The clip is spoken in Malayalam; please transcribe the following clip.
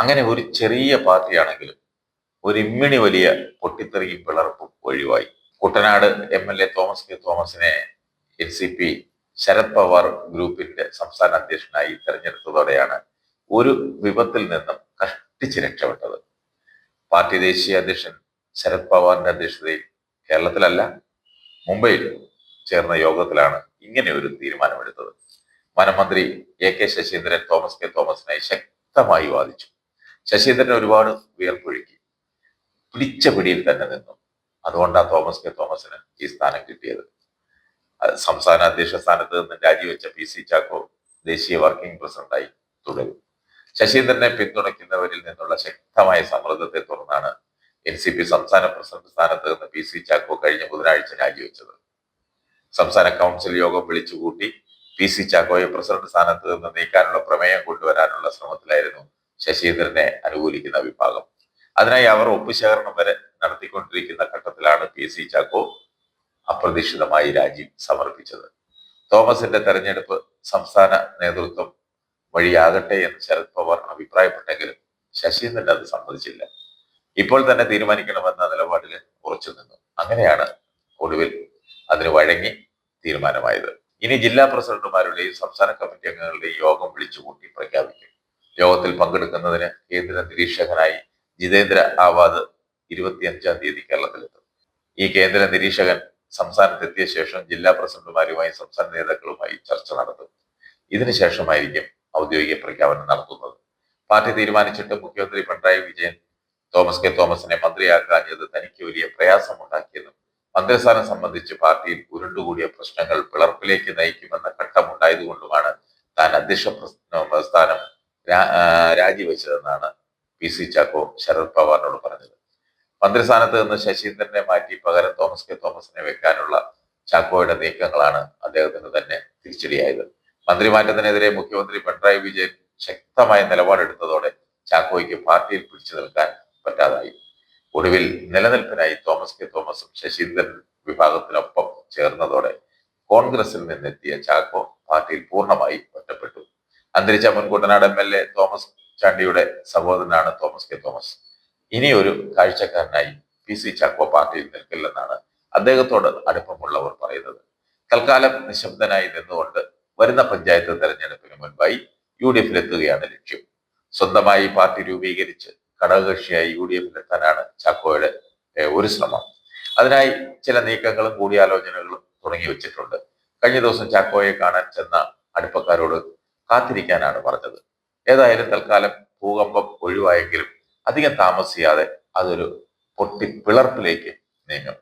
അങ്ങനെ ഒരു ചെറിയ പാർട്ടിയാണെങ്കിലും ഒരു ഇമ്മിണി വലിയ പൊട്ടിത്തെറിയും പിളർപ്പും ഒഴിവായി. Kuttanad M L A Thomas K തോമസിനെ N C P Sharad Pawar ഗ്രൂപ്പിന്റെ സംസ്ഥാന അധ്യക്ഷനായി തെരഞ്ഞെടുത്തതോടെയാണ് ഒരു വിപത്തിൽ നിന്നും കഷ്ടിച്ച് രക്ഷപ്പെട്ടത്. പാർട്ടി ദേശീയ അധ്യക്ഷൻ ശരത് പവാറിന്റെ അധ്യക്ഷതയിൽ കേരളത്തിലല്ല മുംബൈയിൽ ചേർന്ന യോഗത്തിലാണ് ഇങ്ങനെ ഒരു തീരുമാനമെടുത്തത്. വനമന്ത്രി A K Saseendran Thomas K തോമസിനെ ശക്തമായി വാദിച്ചു. ശശീന്ദ്രൻ ഒരുപാട് വിയർപ്പൊഴുക്കി പിടിച്ച പിടിയിൽ തന്നെ നിന്നു. അതുകൊണ്ടാണ് തോമസ് കെ തോമസിന് ഈ സ്ഥാനം കിട്ടിയത്. സംസ്ഥാന അധ്യക്ഷ സ്ഥാനത്ത് നിന്ന് രാജിവെച്ച പി സി ചാക്കോ ദേശീയ വർക്കിംഗ് പ്രസിഡന്റായി തുടരും. ശശീന്ദ്രനെ പിന്തുണയ്ക്കുന്നവരിൽ നിന്നുള്ള ശക്തമായ സമ്മർദ്ദത്തെ തുടർന്നാണ് എൻ സി പി സംസ്ഥാന പ്രസിഡന്റ് സ്ഥാനത്ത് നിന്ന് പി സി ചാക്കോ കഴിഞ്ഞ ബുധനാഴ്ച രാജിവെച്ചത്. സംസ്ഥാന കൗൺസിൽ യോഗം വിളിച്ചുകൂട്ടി പി സി ചാക്കോയെ പ്രസിഡന്റ് സ്ഥാനത്ത് നിന്ന് നീക്കാനുള്ള പ്രമേയം കൊണ്ടുവരാനുള്ള ശ്രമത്തിലായിരുന്നു ശശീന്ദ്രനെ അനുകൂലിക്കുന്ന വിഭാഗം. അതിനായി അവർ ഒപ്പുശേഖരണം വരെ നടത്തിക്കൊണ്ടിരിക്കുന്ന ഘട്ടത്തിലാണ് പി സി ചാക്കോ അപ്രതീക്ഷിതമായി രാജി സമർപ്പിച്ചത്. തോമസിന്റെ തെരഞ്ഞെടുപ്പ് സംസ്ഥാന നേതൃത്വം വഴിയാകട്ടെ എന്ന് ശരത് പവാർ അഭിപ്രായപ്പെട്ടെങ്കിലും ശശീന്ദ്രൻ അത് സമ്മതിച്ചില്ല. ഇപ്പോൾ തന്നെ തീരുമാനിക്കണമെന്ന നിലപാടിൽ ഉറച്ചു നിന്നു. അങ്ങനെയാണ് ഒടുവിൽ അതിന് വഴങ്ങി തീരുമാനമായത്. ഇനി ജില്ലാ പ്രസിഡന്റുമാരുടെയും സംസ്ഥാന കമ്മിറ്റി അംഗങ്ങളുടെയും യോഗം വിളിച്ചുകൂട്ടി പ്രഖ്യാപിക്കും. യോഗത്തിൽ പങ്കെടുക്കുന്നതിന് കേന്ദ്ര നിരീക്ഷകനായി ജിതേന്ദ്ര ആവാദ് ഇരുപത്തിയഞ്ചാം തീയതി കേരളത്തിലെത്തും. ഈ കേന്ദ്ര നിരീക്ഷകൻ സംസ്ഥാനത്തെത്തിയ ശേഷം ജില്ലാ പ്രസിഡന്റുമാരുമായി സംസ്ഥാന നേതാക്കളുമായി ചർച്ച നടത്തും. ഇതിനുശേഷമായിരിക്കും ഔദ്യോഗിക പ്രഖ്യാപനം നടത്തുന്നത്. പാർട്ടി തീരുമാനിച്ചിട്ട് മുഖ്യമന്ത്രി പിണറായി വിജയൻ തോമസ് കെ തോമസിനെ മന്ത്രിയാക്കാഞ്ഞത് തനിക്ക് വലിയ പ്രയാസമുണ്ടാക്കിയെന്നും മന്ത്രിസ്ഥാനം സംബന്ധിച്ച് പാർട്ടിയിൽ ഉരുണ്ടുകൂടിയ പ്രശ്നങ്ങൾ പിളർപ്പിലേക്ക് നയിക്കുമെന്ന ഘട്ടമുണ്ടായതുകൊണ്ടുമാണ് താൻ അധ്യക്ഷ സ്ഥാനം രാജിവെച്ചതെന്നാണ് പി സി ചാക്കോ ശരത് പവാറിനോട് പറഞ്ഞത്. മന്ത്രിസ്ഥാനത്ത് നിന്ന് ശശീന്ദ്രനെ മാറ്റി പകരം തോമസ് കെ തോമസിനെ വെക്കാനുള്ള ചാക്കോയുടെ നീക്കങ്ങളാണ് അദ്ദേഹത്തിന് തന്നെ തിരിച്ചടിയായത്. മന്ത്രിമാറ്റത്തിനെതിരെ മുഖ്യമന്ത്രി പിണറായി വിജയൻ ശക്തമായ നിലപാടെടുത്തതോടെ ചാക്കോയ്ക്ക് പാർട്ടിയിൽ പിടിച്ചു നിൽക്കാൻ പറ്റാതായി. ഒടുവിൽ നിലനിൽപ്പിനായി തോമസ് കെ തോമസും ശശീന്ദ്രൻ വിഭാഗത്തിനൊപ്പം ചേർന്നതോടെ കോൺഗ്രസിൽ നിന്നെത്തിയ ചാക്കോ പാർട്ടിയിൽ പൂർണമായി അന്തരിച്ച മുൻ Kuttanad M L A Thomas ചാണ്ടിയുടെ സഹോദരനാണ് തോമസ് കെ തോമസ്. ഇനി ഒരു കാഴ്ചക്കാരനായി പി സി ചാക്കോ പാർട്ടിയിൽ നിൽക്കില്ലെന്നാണ് അദ്ദേഹത്തോട് അടുപ്പമുള്ളവർ പറയുന്നത്. തൽക്കാലം നിശബ്ദനായി നിന്നുകൊണ്ട് വരുന്ന പഞ്ചായത്ത് തെരഞ്ഞെടുപ്പിന് മുൻപായി യു ഡി എഫിലെത്തുകയാണ് ലക്ഷ്യം. സ്വന്തമായി പാർട്ടി രൂപീകരിച്ച് ഘടകകക്ഷിയായി യു ഡി എഫിലെത്താനാണ് ചാക്കോയുടെ ഒരു ശ്രമം. അതിനായി ചില നീക്കങ്ങളും കൂടിയാലോചനകളും തുടങ്ങി വെച്ചിട്ടുണ്ട് കഴിഞ്ഞ ദിവസം ചാക്കോയെ കാണാൻ ചെന്ന അടുപ്പക്കാരോട് കാത്തിരിക്കാനാണ് പറഞ്ഞത്. ഏതായാലും തൽക്കാലം ഭൂകമ്പം ഒഴിവായെങ്കിലും അധികം താമസിയാതെ അതൊരു പൊട്ടിപ്പിളർപ്പിലേക്ക് നീങ്ങും.